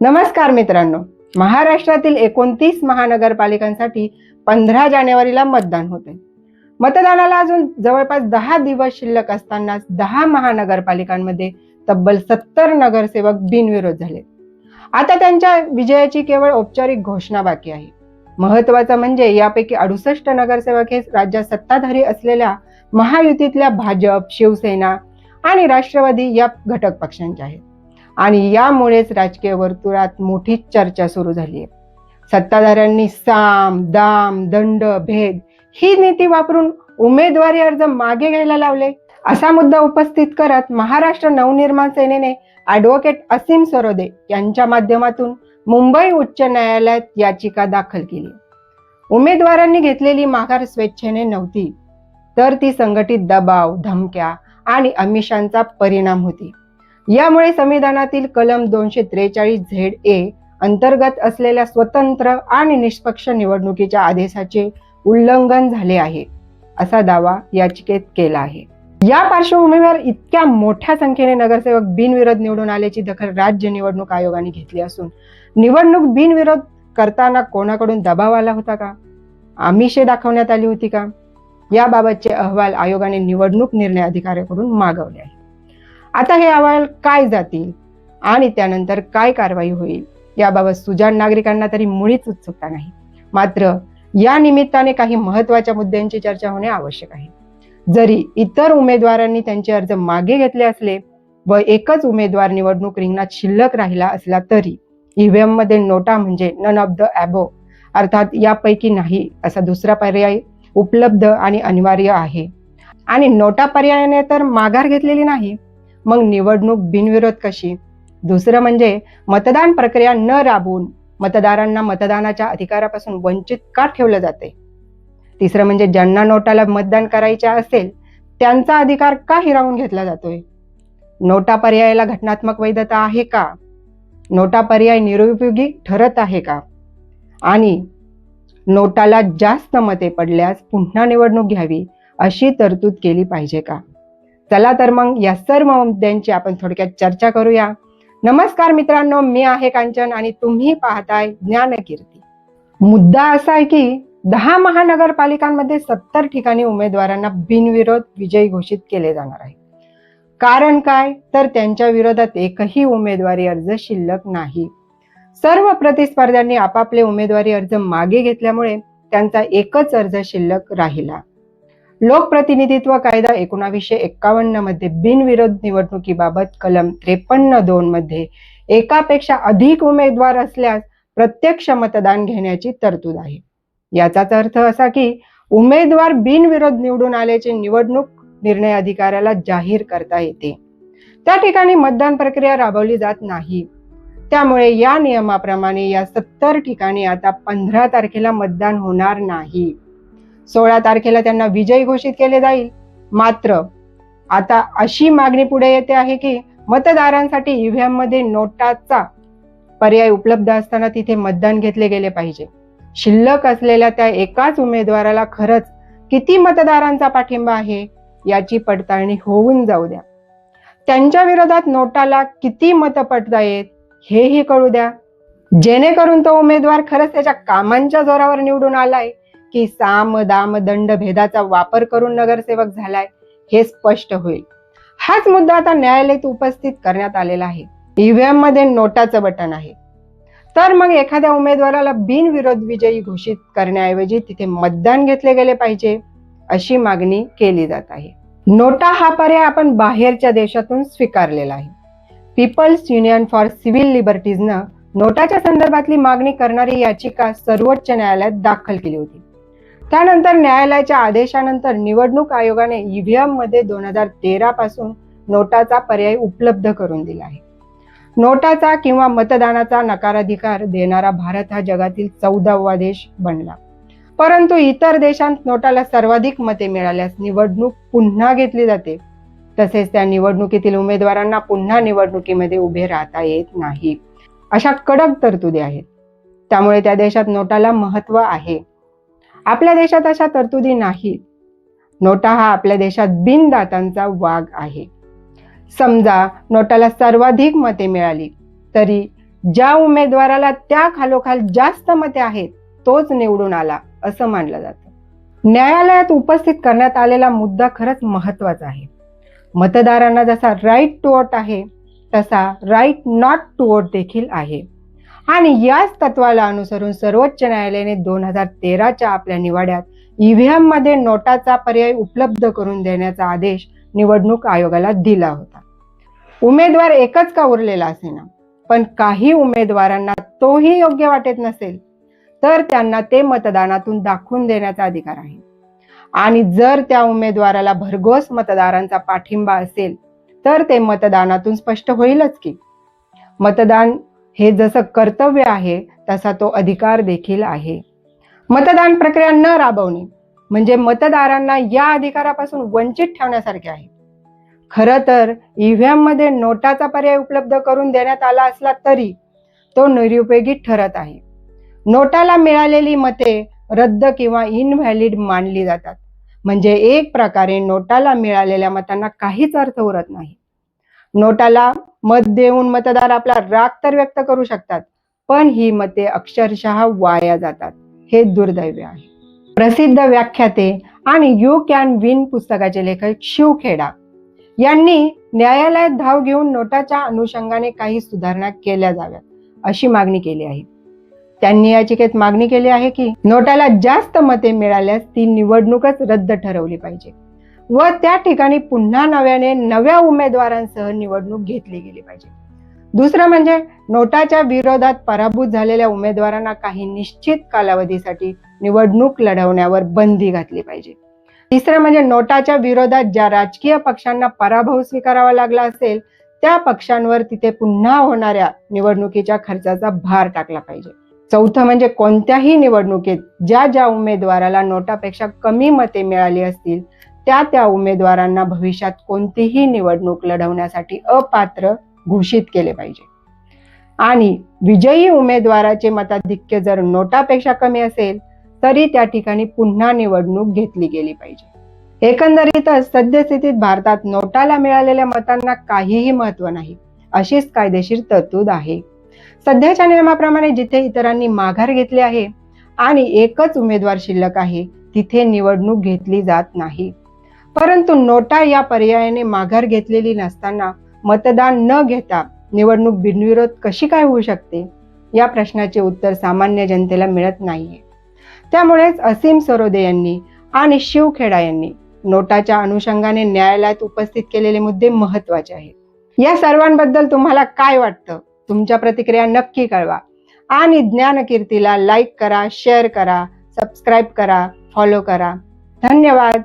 नमस्कार मित्रांनो. महाराष्ट्रातील एकोणतीस महानगरपालिकांसाठी पंधरा जानेवारीला मतदान होते. मतदानाला अजून जवळपास दहा दिवस शिल्लक असतानाच दहा महानगरपालिकांमध्ये तब्बल सत्तर नगरसेवक बिनविरोध झाले. आता त्यांच्या विजयाची केवळ औपचारिक घोषणा बाकी आहे. महत्वाचं म्हणजे यापैकी अडुसष्ट नगरसेवक हे राज्यात सत्ताधारी असलेल्या महायुतीतल्या भाजप शिवसेना आणि राष्ट्रवादी या घटक पक्षांचे आहेत. आणि यामुळेच राजकीय वर्तुळात मोठी चर्चा सुरू झाली आहे सत्ताधाऱ्यांनी साम दाम दंड भेद ही नीती वापरून उमेदवारी अर्ज मागे घ्यायला लावले. असा मुद्दा उपस्थित करत महाराष्ट्र नवनिर्माण सेनेने ॲडव्होकेट असीम सरोदे यांच्या माध्यमातून मुंबई उच्च न्यायालयात याचिका दाखल केली. उमेदवारांनी घेतलेली माघार स्वेच्छेने नव्हती तर ती संघटित दबाव धमक्या आणि अमिषांचा परिणाम होती. यामुळे संविधानातील कलम दोनशे त्रेचाळीस झेड ए अंतर्गत असलेल्या स्वतंत्र आणि निष्पक्ष निवडणुकीच्या आदेशाचे उल्लंघन झाले आहे असा दावा याचिकेत केला आहे. या पार्श्वभूमीवर इतक्या मोठ्या संख्येने नगरसेवक बिनविरोध निवडून आल्याची दखल राज्य निवडणूक आयोगाने घेतली असून निवडणूक बिनविरोध करताना कोणाकडून दबाव आला होता का? आमिषे दाखवण्यात आली होती का? याबाबतचे अहवाल आयोगाने निवडणूक निर्णय अधिकाऱ्याकडून मागवले आहे आता हे अहवाल काय जातील? आणि त्यानंतर काय कारवाई होईल? याबाबत सुजाण नागरिकांना तरी मुळीच उत्सुकता नाही. मात्र या निमित्ताने काही महत्त्वाच्या मुद्द्यांची चर्चा होणे आवश्यक आहे. जरी इतर उमेदवारांनी त्यांचे अर्ज मागे घेतले असले व एकच उमेदवार निवडणूक रिंगणात शिल्लक राहिला असला तरी ईव्हीएममध्ये नोटा म्हणजे नन ऑफ द अॅबो अर्थात यापैकी नाही असा दुसरा पर्याय उपलब्ध आणि अनिवार्य आहे. आणि नोटा पर्यायाने तर माघार घेतलेली नाही. मग निवडणूक बिनविरोध कशी? दुसरं म्हणजे मतदान प्रक्रिया न राबवून मतदारांना मतदानाच्या अधिकारापासून वंचित का ठेवलं जाते? तिसरं म्हणजे ज्यांना नोटाला मतदान करायचे असेल त्यांचा अधिकार का हिरावून घेतला जातोय? नोटा पर्यायाला घटनात्मक वैधता आहे का? नोटा पर्याय निरुपयोगी ठरत आहे का? आणि नोटाला जास्त मते पडल्यास पुन्हा निवडणूक घ्यावी अशी तरतूद केली पाहिजे का? चला तर मग या सर्व मुद्द्यांची आपण थोडक्यात चर्चा करूया. नमस्कार मित्रांनो मी आहे कांचन आणि तुम्ही पाहताय ज्ञानकीर्ती. मुद्दा असा आहे की दहा महानगरपालिकांमध्ये सत्तर ठिकाणी उमेदवारांना बिनविरोध विजयी घोषित केले जाणार आहे. कारण काय? तर त्यांच्या विरोधात एकही उमेदवारी अर्ज शिल्लक नाही. सर्व प्रतिस्पर्ध्यांनी आपापले उमेदवारी अर्ज मागे घेतल्यामुळे त्यांचा एकच अर्ज शिल्लक राहिला. लोकप्रतिनिधित्व कायदा एकोणावीसशे एक्कावन्नमध्ये बिनविरोध निवडणुकीबाबत कलम त्रेपन्न दोन मध्ये एकापेक्षा अधिक उमेदवार असल्यास प्रत्यक्ष मतदान घेण्याची तरतूद आहे. याचाच अर्थ असा की उमेदवार बिनविरोध निवडून आल्याचे निवडणूक निर्णय अधिकाऱ्याला जाहीर करता येते. त्या ठिकाणी मतदान प्रक्रिया राबवली जात नाही. त्यामुळे या नियमाप्रमाणे या सत्तर ठिकाणी आता पंधरा तारखेला मतदान होणार नाही. सोळा तारखेला त्यांना विजयी घोषित केले जाईल. मात्र आता अशी मागणी पुढे येते आहे की मतदारांसाठी ईव्हीएममध्ये नोटाचा पर्याय उपलब्ध असताना तिथे मतदान घेतले गेले पाहिजे. शिल्लक असलेल्या त्या एकाच उमेदवाराला खरंच किती मतदारांचा पाठिंबा आहे याची पडताळणी होऊन जाऊ द्या. त्यांच्या विरोधात नोटाला किती मतं पडतायत हेही कळू द्या. जेणेकरून तो उमेदवार खरंच त्याच्या कामांच्या जोरावर निवडून आलाय की साम दाम दंड भेदाचा वापर करून नगरसेवक झालाय हे स्पष्ट होईल. हाच मुद्दा आता न्यायालयात उपस्थित करण्यात आलेला आहे. ईव्हीएममध्ये नोटाचं बटन आहे. तर मग एखाद्या उमेदवाराला बिनविरोध विजयी घोषित करण्याऐवजी तिथे मतदान घेतले गेले पाहिजे अशी मागणी केली जात आहे. नोटा हा पर्याय आपण बाहेरच्या देशातून स्वीकारलेला आहे. पीपल्स युनियन फॉर सिव्हिल लिबर्टीजनं नोटाच्या संदर्भातली मागणी करणारी याचिका सर्वोच्च न्यायालयात दाखल केली होती. त्यानंतर न्यायालयाच्या आदेशानंतर निवडणूक आयोगाने ईव्हीएममध्ये दोन हजार तेरा पासून नोटाचा पर्याय उपलब्ध करून दिला आहे. नोटाचा किंवा मतदानाचा नकाराधिकार देणारा भारत हा जगातील चौदावा देश बनला. परंतु इतर देशांत नोटाला सर्वाधिक मते मिळाल्यास निवडणूक पुन्हा घेतली जाते. तसेच त्या निवडणुकीतील उमेदवारांना पुन्हा निवडणुकीमध्ये उभे राहता येत नाही. अशा कडक तरतुदी आहेत. त्यामुळे त्या देशात नोटाला महत्त्व आहे. आपल्या देशात अशा तरतुदी नाहीत. नोटा हा आपल्या देशात बिनदातांचा वाघ आहे. समजा नोटाला सर्वाधिक मते मिळाली तरी ज्या उमेदवाराला त्या खालोखाल जास्त मते आहेत तोच निवडून आला असं मानलं जातं. न्यायालयात उपस्थित करण्यात आलेला मुद्दा खरंच महत्त्वाचा आहे. मतदारांना जसा राईट टू वोट आहे तसा राईट नॉट टू वोट देखील आहे. आणि याच तत्वाला अनुसरून सर्वोच्च न्यायालयाने दोन हजार तेराच्या आपल्या निवाड्यात ईव्हीएममध्ये नोटाचा पर्याय उपलब्ध करून देण्याचा आदेश निवडणूक आयोगाला दिला होता. उमेदवार एकच का उरलेला असेना? पण काही उमेदवारांना तोही योग्य वाटत नसेल तर त्यांना ते मतदानातून दाखवून देण्याचा अधिकार आहे. आणि जर त्या उमेदवाराला भरघोस मतदारांचा पाठिंबा असेल तर ते मतदानातून स्पष्ट होईलच की. मतदान हे जसं कर्तव्य आहे तसा तो अधिकार देखील आहे. मतदान प्रक्रिया न राबवणे म्हणजे मतदारांना या अधिकारापासून वंचित ठेवण्यासारखे आहे. खरं तर ईव्हीएममध्ये नोटाचा पर्याय उपलब्ध करून देण्यात आला असला तरी तो निरुपयोगी ठरत आहे. नोटाला मिळालेली मते रद्द किंवा इनव्हॅलिड मानली जातात. म्हणजे एक प्रकारे नोटाला मिळालेल्या मतांना काहीच अर्थ उरत नाही. नोटाला मत देऊन मतदार आपला राग तर व्यक्त करू शकतात पण ही मते अक्षरशः वाया जातात. हे दुर्दैव आहे. प्रसिद्ध व्याख्याते आणि यू कॅन विन पुस्तकाचे लेखक शिव खेडा यांनी न्यायालयात धाव घेऊन नोटाच्या अनुषंगाने काही सुधारणा केल्या जाव्यात अशी मागणी केली आहे. त्यांनी याचिकेत मागणी केली आहे की नोटाला जास्त मते मिळाल्यास ती निवडणूकच रद्द ठरवली पाहिजे. व त्या ठिकाणी पुन्हा नव्याने नव्या उमेदवारांसह निवडणूक घेतली गेली पाहिजे. दुसरं म्हणजे नोटाच्या विरोधात पराभूत झालेल्या उमेदवारांना काही निश्चित कालावधीसाठी निवडणूक लढवण्यावर बंदी घातली पाहिजे. तिसरं म्हणजे नोटाच्या विरोधात ज्या राजकीय पक्षांना पराभव स्वीकारावा लागला असेल त्या पक्षांवर तिथे पुन्हा होणाऱ्या निवडणुकीच्या खर्चाचा भार टाकला पाहिजे. चौथं म्हणजे कोणत्याही निवडणुकीत ज्या ज्या उमेदवाराला नोटापेक्षा कमी मते मिळाली असतील त्या त्या उमेदवारांना भविष्यात कोणतीही निवडणूक लढवण्यासाठी अपात्र घोषित केले पाहिजे. आणि विजयी उमेदवाराचे मताधिक्य जर नोटापेक्षा कमी असेल तरी त्या ठिकाणी पुन्हा निवडणूक घेतली गेली पाहिजे. एकंदरीतच सद्यस्थितीत भारतात नोटाला मिळालेल्या मतांना काहीही महत्त्व नाही अशीच कायदेशीर तरतूद आहे. सध्याच्या नियमाप्रमाणे जिथे इतरांनी माघार घेतली आहे आणि एकच उमेदवार शिल्लक आहे तिथे निवडणूक घेतली जात नाही. परंतु नोटा या पर्यायाने माघार घेतलेली नसताना मतदान न घेता निवडणूक बिनविरोध कशी काय होऊ शकते? या प्रश्नाचे उत्तर सामान्य जनतेला मिळत नाहीये. त्यामुळेच असीम सरोदे यांनी आणि शिवखेडा यांनी नोटाच्या अनुषंगाने न्यायालयात उपस्थित केलेले मुद्दे महत्त्वाचे आहेत. या सर्वांबद्दल तुम्हाला काय वाटतं? तुमच्या प्रतिक्रिया नक्की कळवा. आणि ज्ञानकीर्तीला लाईक करा शेअर करा सबस्क्राईब करा फॉलो करा. धन्यवाद.